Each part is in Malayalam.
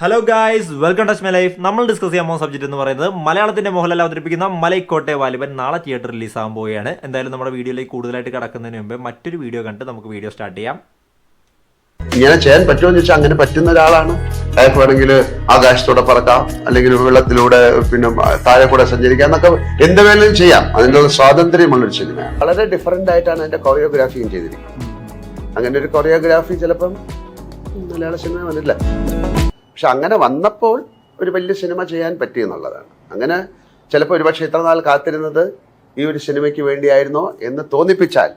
Hello guys welcome touch my life നമ്മൾ ഡിസ്കസ് ചെയ്യാൻ പോകുന്ന സബ്ജക്റ്റ് എന്ന് പറയുന്നത് മലയാളത്തിന്റെ മോഹൻലാൽ അവതരിപ്പിക്കുന്ന മലൈക്കോട്ടെ വാലിബൻ നാളെ തിയേറ്റർ റിലീസ് ആകാൻ പോവുകയാണ്. എന്തായാലും നമ്മുടെ വീഡിയോയിലേക്ക് കൂടുതലായിട്ട് കടക്കുന്നതിന് മുമ്പ് മറ്റൊരു വീഡിയോ കണ്ട് നമുക്ക് വീഡിയോ സ്റ്റാർട്ട് ചെയ്യാം. ഇങ്ങനെ ചെയ്യാൻ പറ്റുമോ ചോദിച്ചാൽ അങ്ങനെ പറ്റുന്ന ഒരാളാണ്. അയാൾക്ക് വേണമെങ്കിൽ ആകാശത്തോടെ പറക്കാം അല്ലെങ്കിൽ വെള്ളത്തിലൂടെ പിന്നെ താഴെ കൂടെ സഞ്ചരിക്കാം എന്നൊക്കെ എന്ത് വേണമെങ്കിലും ചെയ്യാം. അതിന്റെ സ്വാതന്ത്ര്യമുള്ളൊരു സിനിമയാണ് വളരെ ഡിഫറെന്റ് ആയിട്ടാണ് എന്റെ കൊറിയോഗ്രാഫിയും ചെയ്തിരിക്കുന്നത്. അങ്ങനെ ഒരു കൊറിയോഗ്രാഫി ചിലപ്പം മലയാള സിനിമ വന്നില്ല പക്ഷെ അങ്ങനെ വന്നപ്പോൾ ഒരു വലിയ സിനിമ ചെയ്യാൻ പറ്റി എന്നുള്ളതാണ്. അങ്ങനെ ചിലപ്പോൾ ഒരുപക്ഷെ ഇത്ര നാൾ കാത്തിരുന്നത് ഈ ഒരു സിനിമയ്ക്ക് വേണ്ടിയായിരുന്നോ എന്ന് തോന്നിപ്പിച്ചാൽ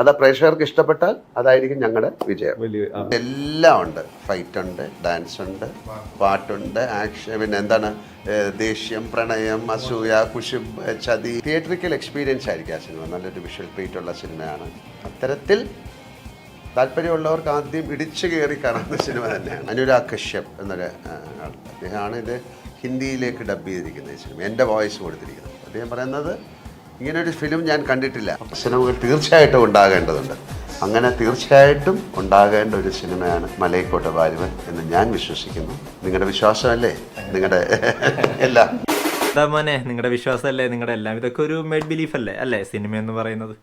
അത് പ്രേക്ഷകർക്ക് ഇഷ്ടപ്പെട്ടാൽ അതായിരിക്കും ഞങ്ങളുടെ വിജയം. എല്ലാം ഉണ്ട്. ഫൈറ്റ് ഉണ്ട് ഡാൻസ് ഉണ്ട് പാട്ടുണ്ട് ആക്ഷൻ പിന്നെ എന്താണ് ദേഷ്യം പ്രണയം അസൂയ കുശു ചതി. തിയേറ്ററിക്കൽ എക്സ്പീരിയൻസ് ആയിരിക്കും ആ സിനിമ. നല്ലൊരു വിഷ്വൽ പെയിറ്റ് ഉള്ള സിനിമയാണ്. അത്തരത്തിൽ താല്പര്യമുള്ളവർക്ക് ആദ്യം ഇടിച്ചു കയറി കാണുന്ന സിനിമ തന്നെയാണ്. അനുരാഗ് കശ്യപ് എന്നൊരു അദ്ദേഹമാണ് ഇത് ഹിന്ദിയിലേക്ക് ഡബ് ചെയ്തിരിക്കുന്ന സിനിമ. എന്റെ വോയിസ് കൊടുത്തിരിക്കുന്നത്. അദ്ദേഹം പറയുന്നത് ഇങ്ങനൊരു ഫിലിം ഞാൻ കണ്ടിട്ടില്ല. സിനിമകൾ തീർച്ചയായിട്ടും ഉണ്ടാകേണ്ടതുണ്ട്. അങ്ങനെ തീർച്ചയായിട്ടും ഉണ്ടാകേണ്ട ഒരു സിനിമയാണ് മലയക്കോട്ട ബാലുവൻ എന്ന് ഞാൻ വിശ്വസിക്കുന്നു. നിങ്ങളുടെ വിശ്വാസമല്ലേ? നിങ്ങളുടെ എല്ലാം മോനെ നിങ്ങളുടെ വിശ്വാസമല്ലേ? നിങ്ങളുടെ എല്ലാം ഇതൊക്കെ ഒരു മെഡ് ബിലീഫ് അല്ലേ? അല്ലേ? സിനിമ എന്ന് പറയുന്നത്.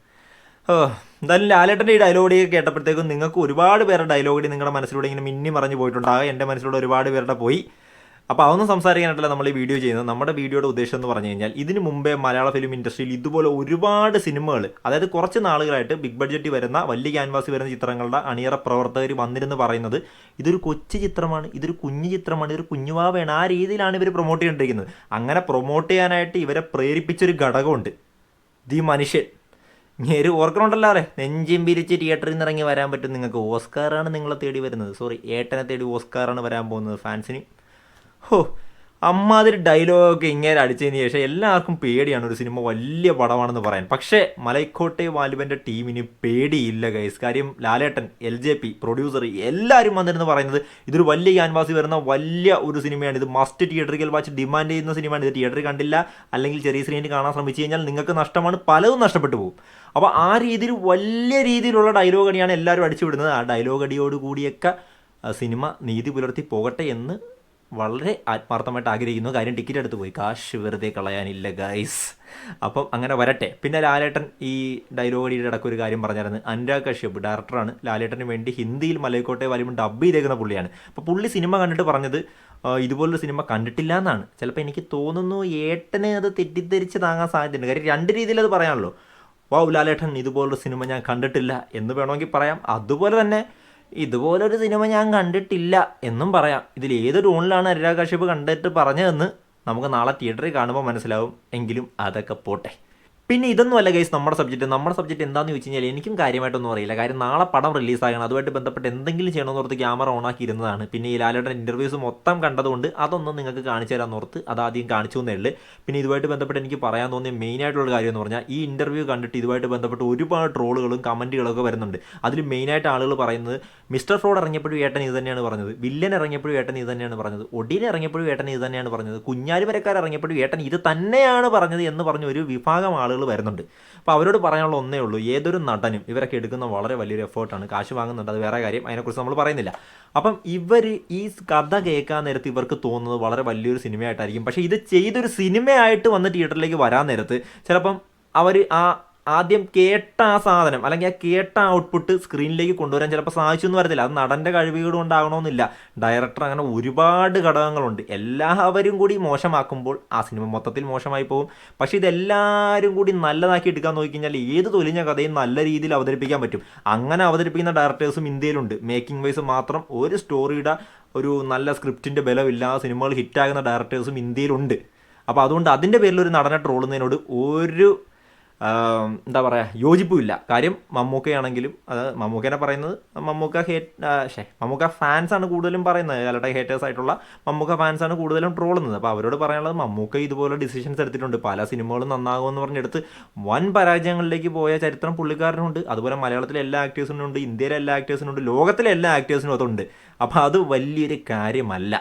എന്തായാലും ലാലേട്ടന്റെ ഈ ഡയലോഗി കേട്ടപ്പോഴത്തേക്കും നിങ്ങൾക്ക് ഒരുപാട് പേരുടെ ഡയലോഗി നിങ്ങളുടെ മനസ്സിലൂടെ ഇങ്ങനെ മിന്നി മറിഞ്ഞു പോയിട്ടുണ്ടാകും. എന്റെ മനസ്സിലൂടെ ഒരുപാട് പേരുടെ പോയി. അപ്പോൾ അതൊന്നും സംസാരിക്കാനായിട്ടല്ല നമ്മൾ ഈ വീഡിയോ ചെയ്യുന്നത്. നമ്മുടെ വീഡിയോയുടെ ഉദ്ദേശം എന്ന് പറഞ്ഞു കഴിഞ്ഞാൽ ഇതിനു മുമ്പേ മലയാള ഫിലിം ഇൻഡസ്ട്രിയിൽ ഇതുപോലെ ഒരുപാട് സിനിമകൾ അതായത് കുറച്ച് നാളുകളായിട്ട് ബിഗ് ബഡ്ജറ്റ് വരുന്ന വലിയ ക്യാൻവാസ് വരുന്ന ചിത്രങ്ങളുടെ അണിയറ പ്രവർത്തകർ വന്നിരുന്നു പറയുന്നത് ഇതൊരു കൊച്ചു ചിത്രമാണ് ഇതൊരു കുഞ്ഞു ചിത്രമാണ് ഇതൊരു കുഞ്ഞുവാവയാണ്. ആ രീതിയിലാണ് ഇവർ പ്രൊമോട്ട് ചെയ്തിരിക്കുന്നത് അങ്ങനെ പ്രൊമോട്ട് ചെയ്യാനായിട്ട് ഇവരെ പ്രേരിപ്പിച്ചൊരു ഘടകമുണ്ട്. ദി മനുഷ്യൻ. ഇങ്ങനെ ഓർക്കണുണ്ടല്ലോ അല്ലേ നെഞ്ചും പിരിച്ച് തിയേറ്ററിൽ നിന്ന് ഇറങ്ങി വരാൻ പറ്റും നിങ്ങൾക്ക് ഓസ്കാറാണ് നിങ്ങളെ തേടി വരുന്നത്. സോറി ഏട്ടനെ തേടി ഓസ്കാറാണ് വരാൻ പോകുന്നത് ഫാൻസിന്. ഹോ അമ്മാതിരി ഡയലോഗൊക്കെ ഇങ്ങനെ അടിച്ചതിന് ശേഷം എല്ലാവർക്കും പേടിയാണ് ഒരു സിനിമ വലിയ പടമാണെന്ന് പറയാൻ. പക്ഷേ മലൈക്കോട്ടെ വാലുവന്റെ ടീമിന് പേടിയില്ല ഗൈസ് കാര്യം Lalettan L J P producer എല്ലാവരും വന്നിരുന്ന് പറയുന്നത് ഇതൊരു വലിയ ക്യാൻവാസി വരുന്ന വലിയ ഒരു സിനിമയാണ്. ഇത് മസ്റ്റ് തിയേറ്ററിൽ വാച്ച് ഡിമാൻഡ് ചെയ്യുന്ന സിനിമയാണ്. ഇത് തിയേറ്ററിൽ കണ്ടില്ല. അല്ലെങ്കിൽ ചെറിയ സ്ക്രീനിൽ കാണാൻ ശ്രമിച്ചു കഴിഞ്ഞാൽ നിങ്ങൾക്ക് നഷ്ടമാണ്. പലതും നഷ്ടപ്പെട്ടു പോകും. അപ്പോൾ ആ രീതിയിൽ വലിയ രീതിയിലുള്ള ഡയലോഗ് അടിയാണ് എല്ലാവരും അടിച്ചു വിടുന്നത് ആ ഡയലോഗ് കൂടിയൊക്കെ സിനിമ നീതി പുലർത്തി പോകട്ടെ എന്ന് വളരെ ആത്മാർത്ഥമായിട്ട് ആഗ്രഹിക്കുന്നു. കാര്യം ടിക്കറ്റ് എടുത്ത് പോയി. കാശ് വെറുതെ കളയാനില്ല ഗൈസ് അപ്പം അങ്ങനെ വരട്ടെ. പിന്നെ ലാലേട്ടൻ ഈ ഡയലോഗിയുടെ ഇടയ്ക്ക് ഒരു കാര്യം പറഞ്ഞായിരുന്നു. അനുരാഗ് കശ്യപ് ഡയറക്ടറാണ് ലാലേട്ടന് വേണ്ടി ഹിന്ദിയിൽ മലയക്കോട്ടെ വരുമ്പോൾ ഡബ് ചെയ്തേക്കുന്ന പുള്ളിയാണ്. അപ്പോൾ പുള്ളി സിനിമ കണ്ടിട്ട് പറഞ്ഞത് ഇതുപോലൊരു സിനിമ കണ്ടിട്ടില്ല എന്നാണ്. ചിലപ്പോൾ എനിക്ക് തോന്നുന്നു ഏട്ടനെ അത് തെറ്റിദ്ധരിച്ച് താങ്ങാൻ സാധ്യതയുണ്ട്. കാര്യം രണ്ട് രീതിയിൽ അത് പറയാനുള്ളൂ. വൗ ലാലേട്ടൻ ഇതുപോലൊരു സിനിമ ഞാൻ കണ്ടിട്ടില്ല എന്ന് വേണമെങ്കിൽ പറയാം. അതുപോലെ തന്നെ ഇതുപോലൊരു സിനിമ ഞാൻ കണ്ടിട്ടില്ല എന്നും പറയാം. ഇതിൽ ഏത് ടൂണിലാണ് അനുരാഗ് കശ്യപ് കണ്ടിട്ട് പറഞ്ഞതെന്ന് നമുക്ക് നാളെ തിയേറ്ററിൽ കാണുമ്പോൾ മനസ്സിലാവും. എങ്കിലും അതൊക്കെ പോട്ടെ. പിന്നെ ഇതൊന്നും അല്ല ഗൈസ് നമ്മുടെ സബ്ജക്റ്റ് നമ്മുടെ സബ്ജക്റ്റ് എന്താണെന്ന് ചോദിച്ചു കഴിഞ്ഞാൽ എനിക്കും കാര്യമായിട്ടൊന്നും അറിയില്ല. കാര്യം നാളെ പടം റിലീസാകണം അതുമായിട്ട് ബന്ധപ്പെട്ട് എന്തെങ്കിലും ചെയ്യണമെന്ന് ഓർത്ത് ക്യാമറ ഓണാക്കി ഇരുന്നതാണ്. പിന്നെ ഈ ലാലേട്ടൻ ഇന്റർവ്യൂസ് മൊത്തം കണ്ടതുകൊണ്ട് അതൊന്നും നിങ്ങൾക്ക് കാണിച്ചു തരാൻ ഓർത്ത് അത് ആദ്യം കാണിച്ചു എന്നേ ഉള്ളൂ. പിന്നെ ഇതുമായിട്ട് ബന്ധപ്പെട്ട് എനിക്ക് പറയാൻ തോന്നിയ മെയിൻ ആയിട്ടുള്ള കാര്യം എന്ന് പറഞ്ഞാൽ ഈ ഇന്റർവ്യൂ കണ്ടിട്ട് ഇതുമായിട്ട് ബന്ധപ്പെട്ട് ഒരുപാട് ട്രോളുകളും കമന്റുകളൊക്കെ വരുന്നുണ്ട്. അതിൽ മെയിനായിട്ട് ആളുകൾ പറയുന്നത് മിസ്റ്റർ ഫ്രോഡ് ഇറങ്ങിയപ്പോഴും ഏട്ടൻ ഇത് തന്നെയാണ് പറഞ്ഞത്. വില്ലൻ ഇറങ്ങിയപ്പോഴും ഏട്ടൻ ഇത് തന്നെയാണ് പറഞ്ഞത്. ഒടിയൻ ഇറങ്ങിയപ്പോഴും ഏട്ടൻ ഇത് തന്നെയാണ് പറഞ്ഞത്. കുഞ്ഞാലി വരക്കാർ ഇറങ്ങിയപ്പോഴും ഏട്ടൻ ഇത് തന്നെയാണ് പറഞ്ഞത് എന്ന് പറഞ്ഞ ഒരു വിഭാഗം ആളുകൾ വരുന്നുണ്ട്. അപ്പോൾ അവരോട് പറയാനുള്ള ഒന്നേ ഉള്ളൂ ഏതൊരു നടനും ഇവരൊക്കെ എടുക്കുന്ന വളരെ വലിയൊരു എഫേർട്ടാണ് കാശ് വാങ്ങുന്നുണ്ട് അത് വേറെ കാര്യം അതിനെക്കുറിച്ച് നമ്മൾ പറയുന്നില്ല. അപ്പം ഇവർ ഈ കഥ കേൾക്കാൻ നേരത്ത് ഇവർക്ക് തോന്നുന്നത് വളരെ വലിയൊരു സിനിമയായിട്ടായിരിക്കും. പക്ഷേ ഇത് ചെയ്തൊരു സിനിമയായിട്ട് വന്ന് തിയേറ്ററിലേക്ക് വരാൻ നേരത്ത് ചിലപ്പം അവർ ആ ആദ്യം കേട്ട ആ സാധനം അല്ലെങ്കിൽ ആ കേട്ട ഔട്ട്പുട്ട് സ്ക്രീനിലേക്ക് കൊണ്ടുവരാൻ ചിലപ്പോൾ സാധിച്ചു എന്ന് വരത്തില്ല. അത് നടന്റെ കഴിവുകൾ കൊണ്ടാകണമെന്നില്ല. ഡയറക്ടർ അങ്ങനെ ഒരുപാട് ഘടകങ്ങളുണ്ട്. എല്ലാവരും കൂടി മോശമാക്കുമ്പോൾ ആ സിനിമ മൊത്തത്തിൽ മോശമായി പോകും. പക്ഷേ ഇതെല്ലാവരും കൂടി നല്ലതാക്കി എടുക്കാൻ നോക്കി കഴിഞ്ഞാൽ ഏത് തൊലിഞ്ഞ കഥയും നല്ല രീതിയിൽ അവതരിപ്പിക്കാൻ പറ്റും. അങ്ങനെ അവതരിപ്പിക്കുന്ന ഡയറക്ടേഴ്സും ഇന്ത്യയിലുണ്ട്. മേക്കിംഗ് വൈസ് മാത്രം ഒരു സ്റ്റോറിയുടെ ഒരു നല്ല സ്ക്രിപ്റ്റിന്റെ ബലമില്ലാതെ സിനിമകൾ ഹിറ്റാകുന്ന ഡയറക്ടേഴ്സും ഇന്ത്യയിലുണ്ട്. അപ്പോൾ അതുകൊണ്ട് അതിന്റെ പേരിൽ ഒരു നടനെ ട്രോളുന്നതിനോട് ഒരു എന്താ പറയുക യോജിപ്പുമില്ല. കാര്യം മമ്മൂക്കയാണെങ്കിലും അത് മമ്മൂക്കേനെ പറയുന്നത് മമ്മൂക്ക ഹേറ്റ് ഷേ മമ്മൂക്ക ഫാൻസാണ് കൂടുതലും പറയുന്നത്. അല്ലാതെ ഹേറ്റേഴ്സ് ആയിട്ടുള്ള മമ്മൂക്ക ഫാൻസാണ് കൂടുതലും ട്രോളുന്നത്. അപ്പോൾ അവരോട് പറയാനുള്ളത് മമ്മൂക്ക ഇതുപോലെ ഡിസിഷൻസ് എടുത്തിട്ടുണ്ട്. പല സിനിമകളും നന്നാകുമെന്ന് പറഞ്ഞെടുത്ത് വൻ പരാജയങ്ങളിലേക്ക് പോയ ചരിത്രം പുള്ളിക്കാരനുണ്ട്. അതുപോലെ മലയാളത്തിലെ എല്ലാ ആക്ടേഴ്സിനും ഉണ്ട് ഇന്ത്യയിലെ എല്ലാ ആക്ടേഴ്സിനും ഉണ്ട് ലോകത്തിലെ എല്ലാ ആക്ടേഴ്സിനും അതുണ്ട്. അപ്പോൾ അത് വലിയൊരു കാര്യമല്ല.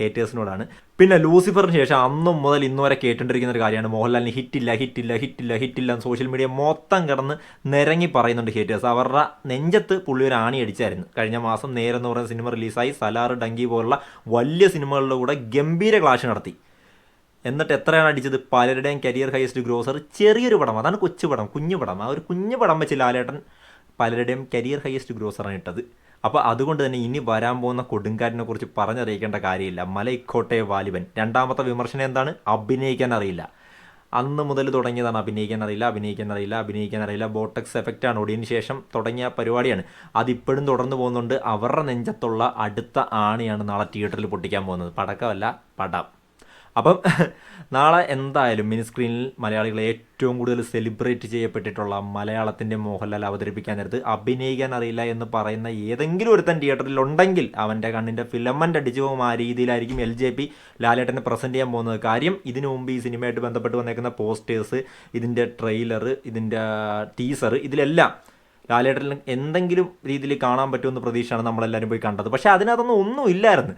ഹേറ്റേഴ്സിനോടാണ് പിന്നെ ലൂസിഫറിന് ശേഷം അന്നും മുതൽ ഇന്ന് വരെ കേട്ടുകൊണ്ടിരിക്കുന്ന ഒരു കാര്യമാണ്. മോഹൻലാലിന് ഹിറ്റില്ല ഹിറ്റില്ല ഹിറ്റില്ല ഹിറ്റില്ല സോഷ്യൽ മീഡിയ മൊത്തം കിടന്ന് നിരങ്ങി പറയുന്നുണ്ട് ഹേറ്റേഴ്സ് അവരുടെ നെഞ്ചത്ത് പുള്ളി ഒരു ആണി അടിച്ചായിരുന്നു. കഴിഞ്ഞ മാസം നേരെന്ന് പറയുന്ന സിനിമ റിലീസായി സലാർ ഡങ്കി പോലുള്ള വലിയ സിനിമകളുടെ കൂടെ ഗംഭീര ക്ലാഷ് നടത്തി. എന്നിട്ട് എത്രയാണ് അടിച്ചത്? പലരുടെയും കരിയർ ഹയസ്റ്റ് ഗ്രോസർ ചെറിയൊരു പടം. അതാണ് കൊച്ചു പടം കുഞ്ഞു പടം. ആ ഒരു കുഞ്ഞു പടം വെച്ച് ലാലേട്ടൻ പലരുടെയും കരിയർ ഹയസ്റ്റ് ഗ്രോസറാണ് ഇട്ടത്. അപ്പോൾ അതുകൊണ്ട് തന്നെ ഇനി വരാൻ പോകുന്ന കൊടുങ്കാറ്റിനെ കുറിച്ച് പറഞ്ഞറിയിക്കേണ്ട കാര്യമില്ല. മലയിക്കോട്ടെ വാലിബൻ. രണ്ടാമത്തെ വിമർശനം എന്താണ്? അഭിനയിക്കാൻ അറിയില്ല. അന്ന് മുതൽ തുടങ്ങിയതാണ് അഭിനയിക്കാൻ അറിയില്ല അഭിനയിക്കാൻ അറിയില്ല അഭിനയിക്കാൻ അറിയില്ല. ബോട്ടക്സ് എഫക്റ്റ് ആണ്. ഒടിയതിന് ശേഷം തുടങ്ങിയ പരിപാടിയാണ്. അതിപ്പോഴും തുടർന്ന് പോകുന്നുണ്ട്. അവരുടെ നെഞ്ചത്തുള്ള അടുത്ത ആണിയാണ് നാളെ തിയേറ്ററിൽ പൊട്ടിക്കാൻ പോകുന്നത്. പടക്കമല്ല പടം. അപ്പം നാളെ എന്തായാലും മിനി സ്ക്രീനിൽ മലയാളികളെ ഏറ്റവും കൂടുതൽ സെലിബ്രേറ്റ് ചെയ്യപ്പെട്ടിട്ടുള്ള മലയാളത്തിന്റെ മോഹൻലാൽ അവതരിപ്പിക്കാൻ നേരത്ത് അഭിനയിക്കാൻ അറിയില്ല എന്ന് പറയുന്ന ഏതെങ്കിലും ഒരുത്തൻ തിയേറ്ററിൽ ഉണ്ടെങ്കിൽ അവന്റെ കണ്ണിന്റെ ഫിലമെന്റ് അടിച്ചു പോകും ആ രീതിയിലായിരിക്കും എൽ ജെ പി ലാലേട്ടനെ പ്രസന്റ് ചെയ്യാൻ പോകുന്നത്. കാര്യം ഇതിനു മുമ്പ് ഈ സിനിമയായിട്ട് ബന്ധപ്പെട്ട് വന്നേക്കുന്ന പോസ്റ്റേഴ്സ് ഇതിന്റെ ട്രെയിലർ ഇതിന്റെ ടീസർ ഇതിലെല്ലാം ലാലേട്ടനിൽ എന്തെങ്കിലും രീതിയിൽ കാണാൻ പറ്റുമെന്ന് പ്രതീക്ഷയാണ് നമ്മളെല്ലാവരും പോയി കണ്ടത്. പക്ഷേ അതിനകത്തൊന്നും ഒന്നും ഇല്ലായിരുന്നു.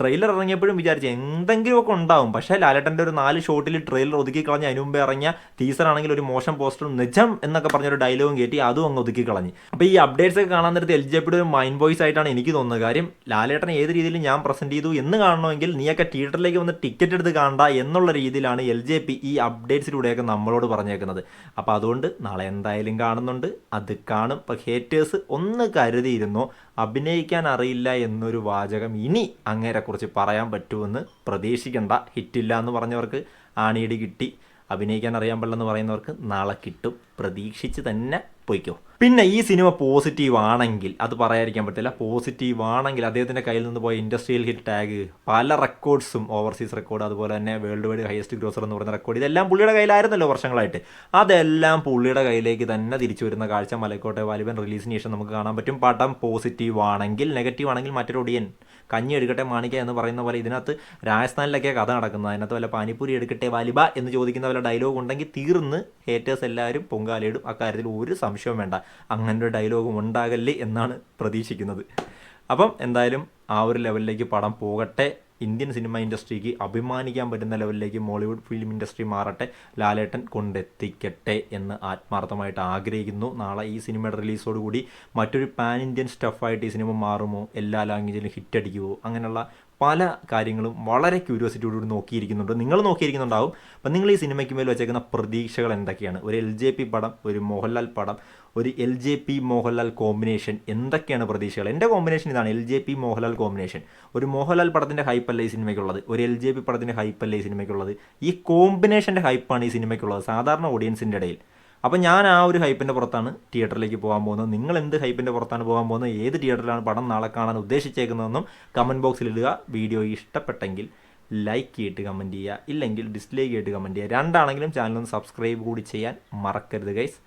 ട്രെയിലർ ഇറങ്ങിയപ്പോഴും വിചാരിച്ചു എന്തെങ്കിലുമൊക്കെ ഉണ്ടാവും. പക്ഷേ ലാലേട്ടന്റെ ഒരു നാല് ഷോട്ടിൽ ട്രെയിലർ ഒതുക്കി കളഞ്ഞ് അതിന് മുമ്പേ ഇറങ്ങിയ ടീസർ ആണെങ്കിൽ ഒരു മോശം പോസ്റ്ററും നിജം എന്നൊക്കെ പറഞ്ഞൊരു ഡയലോഗും കയറ്റി അതും അങ്ങ് ഒതുക്കി കളഞ്ഞു. അപ്പോൾ ഈ അപ്ഡേറ്റ്സ് ഒക്കെ കാണാൻ നേരത്തെ എൽ ജെ പിയുടെ ഒരു മൈൻഡ് വോയിസ് ആയിട്ടാണ് എനിക്ക് തോന്നുന്നത്. കാര്യം ലാലേട്ടനെ ഏത് രീതിയിൽ ഞാൻ പ്രസന്റ് ചെയ്തു എന്ന് കാണണമെങ്കിൽ നീയൊക്കെ തിയേറ്ററിലേക്ക് വന്ന് ടിക്കറ്റ് എടുത്ത് കാണണ്ട എന്നുള്ള രീതിയിലാണ് എൽ ജെ പി ഈ അപ്ഡേറ്റ്സിലൂടെയൊക്കെ നമ്മളോട് പറഞ്ഞേക്കുന്നത്. അപ്പോൾ അതുകൊണ്ട് നാളെ എന്തായാലും കാണുന്നുണ്ട്. അത് കാണും. അപ്പോൾ ഹേറ്റേഴ്സ് ഒന്ന് കരുതിയിരുന്നു അഭിനയിക്കാൻ അറിയില്ല എന്നൊരു വാചകം ഇനി അങ്ങേരെക്കുറിച്ച് പറയാൻ പറ്റുമെന്ന് പ്രതീക്ഷിക്കണ്ട. ഹിറ്റില്ല എന്ന് പറഞ്ഞവർക്ക് ആണിയടി കിട്ടി. അഭിനയിക്കാൻ അറിയാൻ പാടില്ലെന്ന് പറയുന്നവർക്ക് നാളെ കിട്ടും. പ്രതീക്ഷിച്ച് തന്നെ പോയിക്കോ. പിന്നെ ഈ സിനിമ പോസിറ്റീവ് ആണെങ്കിൽ അത് പറയാതിരിക്കാൻ പറ്റില്ല പോസിറ്റീവ് ആണെങ്കിൽ അദ്ദേഹത്തിന്റെ കയ്യിൽ നിന്ന് പോയ ഇൻഡസ്ട്രിയൽ ഹിറ്റ് ടാഗ് പല റെക്കോർഡ്സും ഓവർസീസ് റെക്കോർഡ് അതുപോലെ തന്നെ വേൾഡ് വൈഡ് ഹയസ്റ്റ് ഗ്രോസർ എന്ന് പറയുന്ന റെക്കോർഡ് ഇതെല്ലാം പുള്ളിയുടെ കയ്യിലായിരുന്നല്ലോ വർഷങ്ങളായിട്ട്. അതെല്ലാം പുള്ളിയുടെ കയ്യിലേക്ക് തന്നെ തിരിച്ചു വരുന്ന കാഴ്ച മലക്കോട്ടെ വാലിബൻ റിലീസിന് ശേഷം നമുക്ക് കാണാൻ പറ്റും. പടം പോസിറ്റീവ് ആണെങ്കിൽ നെഗറ്റീവ് ആണെങ്കിൽ മറ്റൊരു ഒടിയൻ. കഞ്ഞി എടുക്കട്ടെ മാണിക്ക എന്ന് പറയുന്ന പോലെ ഇതിനകത്ത് രാജസ്ഥാനിലൊക്കെ കഥ നടക്കുന്നത്. അതിനകത്ത് വല്ല പാനിപ്പൂരി എടുക്കട്ടെ വാലിബ എന്ന് ചോദിക്കുന്ന വല്ല ഡയലോഗ് ഉണ്ടെങ്കിൽ തീർന്ന് ഹേറ്റേഴ്സ് എല്ലാവരും പൊങ്കാലയിടും. അക്കാര്യത്തിൽ ഒരു സംശയവും വേണ്ട. അങ്ങനെ ഒരു ഡയലോഗും ഉണ്ടാകല്ലേ എന്നാണ് പ്രതീക്ഷിക്കുന്നത്. അപ്പം എന്തായാലും ആ ഒരു ലെവലിലേക്ക് പടം പോകട്ടെ. ഇന്ത്യൻ സിനിമ ഇൻഡസ്ട്രിക്ക് അഭിമാനിക്കാൻ പറ്റുന്ന ലെവലിലേക്ക് മോളിവുഡ് ഫിലിം ഇൻഡസ്ട്രി മാറട്ടെ. ലാലേട്ടൻ കൊണ്ടെത്തിക്കട്ടെ എന്ന് ആത്മാർത്ഥമായിട്ട് ആഗ്രഹിക്കുന്നു. നാളെ ഈ സിനിമയുടെ റിലീസോടുകൂടി മറ്റൊരു പാൻ ഇന്ത്യൻ സ്റ്റഫായിട്ട് ഈ സിനിമ മാറുമോ? എല്ലാ ലാംഗ്വേജിലും ഹിറ്റ് അടിക്കുമോ അങ്ങനെയുള്ള പല കാര്യങ്ങളും വളരെ ക്യൂരിയോസിറ്റിയോടുകൂടി നോക്കിയിരിക്കുന്നുണ്ട്. നിങ്ങൾ നോക്കിയിരിക്കുന്നുണ്ടാവും. അപ്പം നിങ്ങൾ ഈ സിനിമയ്ക്ക് മേൽ വെച്ചേക്കുന്ന പ്രതീക്ഷകൾ എന്തൊക്കെയാണ്? ഒരു എൽ ജെ പി പടം ഒരു മോഹൻലാൽ പടം ഒരു L J P Mohanlal combination എന്തൊക്കെയാണ് പ്രതീക്ഷകൾ? എന്റെ കോമ്പിനേഷൻ ഇതാണ് L J P Mohanlal combination ഒരു മോഹൻലാൽ പടത്തിന്റെ ഹൈപ്പല്ല ഈ സിനിമയ്ക്കുള്ളത്? ഒരു എൽ ജെ പി പടത്തിന്റെ ഹൈപ്പല്ല ഈ സിനിമയ്ക്കുള്ളത്? ഈ കോമ്പിനേഷന്റെ ഹൈപ്പാണ് ഈ സിനിമയ്ക്കുള്ളത്. സാധാരണ ഓഡിയൻസിന്റെ ഇടയിൽ. അപ്പം ഞാൻ ആ ഒരു ഹൈപ്പിന്റെ പുറത്താണ് തിയേറ്ററിലേക്ക് പോകാൻ പോകുന്നത്. നിങ്ങൾ എന്ത് ഹൈപ്പിന്റെ പുറത്താണ് പോകാൻ പോകുന്നത്? ഏത് തിയേറ്ററിലാണ് പടം നാളെ കാണാൻ ഉദ്ദേശിച്ചേക്കുന്നതെന്നും കമന്റ് ബോക്സിൽ ഇടുക. വീഡിയോ ഇഷ്ടപ്പെട്ടെങ്കിൽ ലൈക്ക് ചെയ്തിട്ട് കമന്റ് ചെയ്യുക. ഇല്ലെങ്കിൽ ഡിസ്ലൈക്ക് ചെയ്തിട്ട് കമന്റ് ചെയ്യുക. രണ്ടാണെങ്കിലും ചാനൽ ഒന്ന് സബ്സ്ക്രൈബ് കൂടി ചെയ്യാൻ മറക്കരുത് ഗൈസ്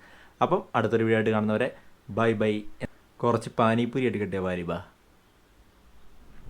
അപ്പം അടുത്തൊരു വീഡിയോ ആയിട്ട് കാണുന്നവരെ ബൈ ബൈ കുറച്ച് പാനിപ്പൂരി ആയിട്ട് കിട്ടിയ വാരിബ